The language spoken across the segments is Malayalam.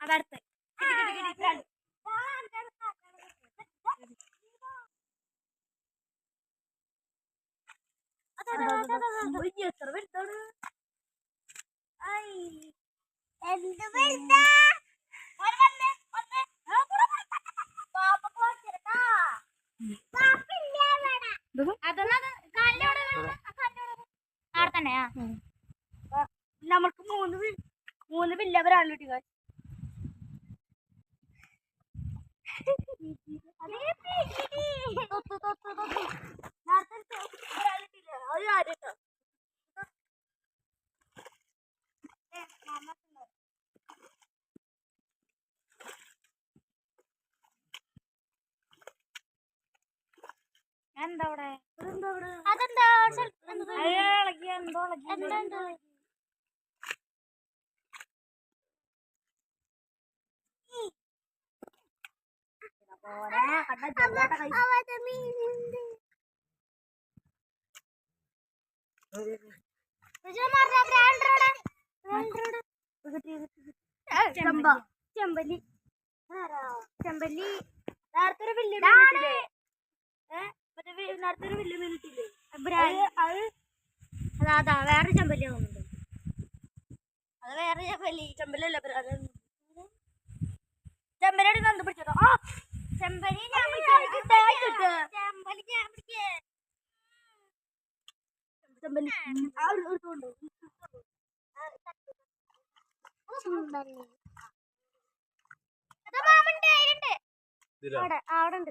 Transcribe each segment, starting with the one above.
അതടുത്ത് എത്ര വലുതാണ് എന്ത് നമുക്ക് മൂന്ന് മൂന്ന് പില്ലവരാണ് കുട്ടികൾ. നേരത്തെ ഒരാളിട്ടില്ലേ? ഒരു കാര്യം എന്താ അവിടെ അതെന്താ? എന്താ ചെമ്പല്ലി. ചെമ്പല്ലി നേരത്തെ ഒരു വലിയ മീനിട്ടില്ലേ ഏഹ് മറ്റേ വി- നേരത്തെ ഒരു അത് വേറെ ചെമ്പല്ലി അത് വേറെ ചെമ്പല്ലി ചെമ്പല്ലല്ല ചെമ്പലി നന്ദി പിടിച്ചോ ആ ചെമ്പലി ആ ഒരു? അവിടെ അവിടെ ഉണ്ട്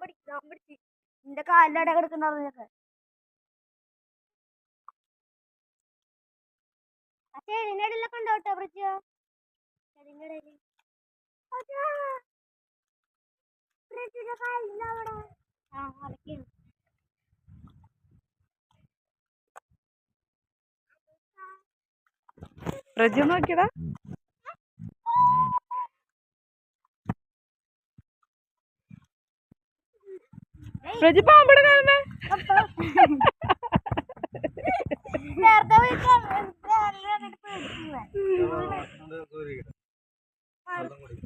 പിടിച്ചു ഞാൻ പിടിച്ചു നിന്റെ കാലിന്റെ ഇട കിടക്കുന്നുണ്ടോ ആ ചെടിന്റെ ഇടയിലൊക്കെ ഉണ്ടോ കേട്ടോ റജു നോക്കിയടാ. റജു പാമ്പട കാണുന്നേ. നേരത്തെ പോയി കണ്ടിട്ട് പേടിച്ചില്ല. വെള്ളം കുടി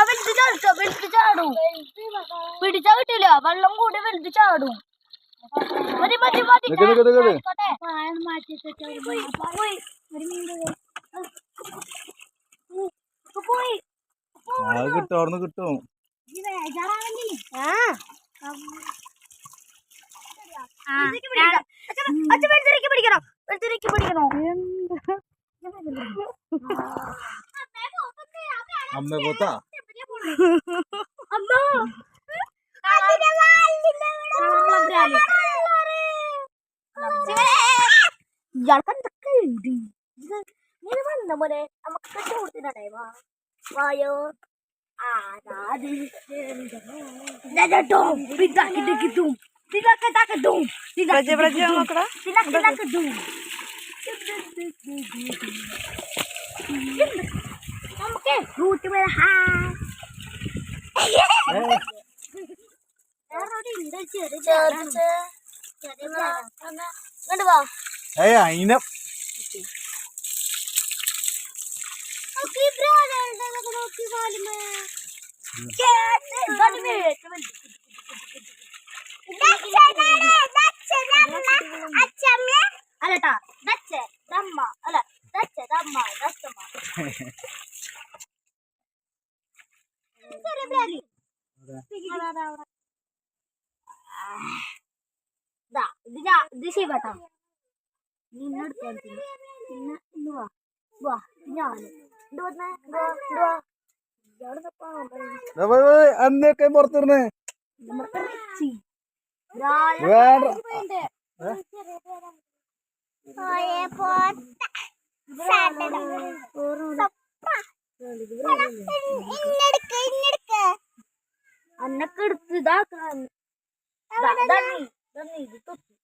വലുത് ചാടിച്ചോ വലുത് ചാടും. പിടിച്ചാ കിട്ടില്ല വെള്ളം കൂടി വലുത് ചാടും. മതി മതി മതി. കിട്ടും കിട്ടും. ആ. ഞാൻ- അച്ഛ വെളുത്തിരിക്ക് പിടിക്കണോ? വെളുത്തിരിക്ക് പിടിക്കണോ? അമ്മ പോത്താ. അമ്മോ. ഇയാൾക്ക് എന്തൊക്കെ ഉണ്ട് നീ വന്ന പോലെ നമുക്ക് കെട്ടി. കൊടുത്തിട്ടുണ്ടേ വാ വായോ പ്രജ പ്രജ നോക്കടാ നമുക്ക് റൂട്ട് വരെ ഹായ് ഇങ്ങോട്ട് വാ ഏയ് അയിനെ നോക്കി ബ്രോയിലർ നോക്കി വാലുമേ കേട്ട് ഗഡ്മേ അല്ലട്ടാ ദച്ച ദമ്മ അല്ല ദച്ച ദമ്മ ദച്ചമ്മ ഇത് ശിവട്ടാ നിന്നെടുക്കാൻ പിന്നെ ഇന്ന് വാ വാ ഞാൻ ഇത് വന്നേ ഇങ്ങട് വാ, ഇങ്ങട് വാ. അന്നൊക്കെ പുറത്തിരുന്നേ അന്നൊക്കെ എടുത്ത് ഇതാക്കാൻ ഇത് തൊട്ട്.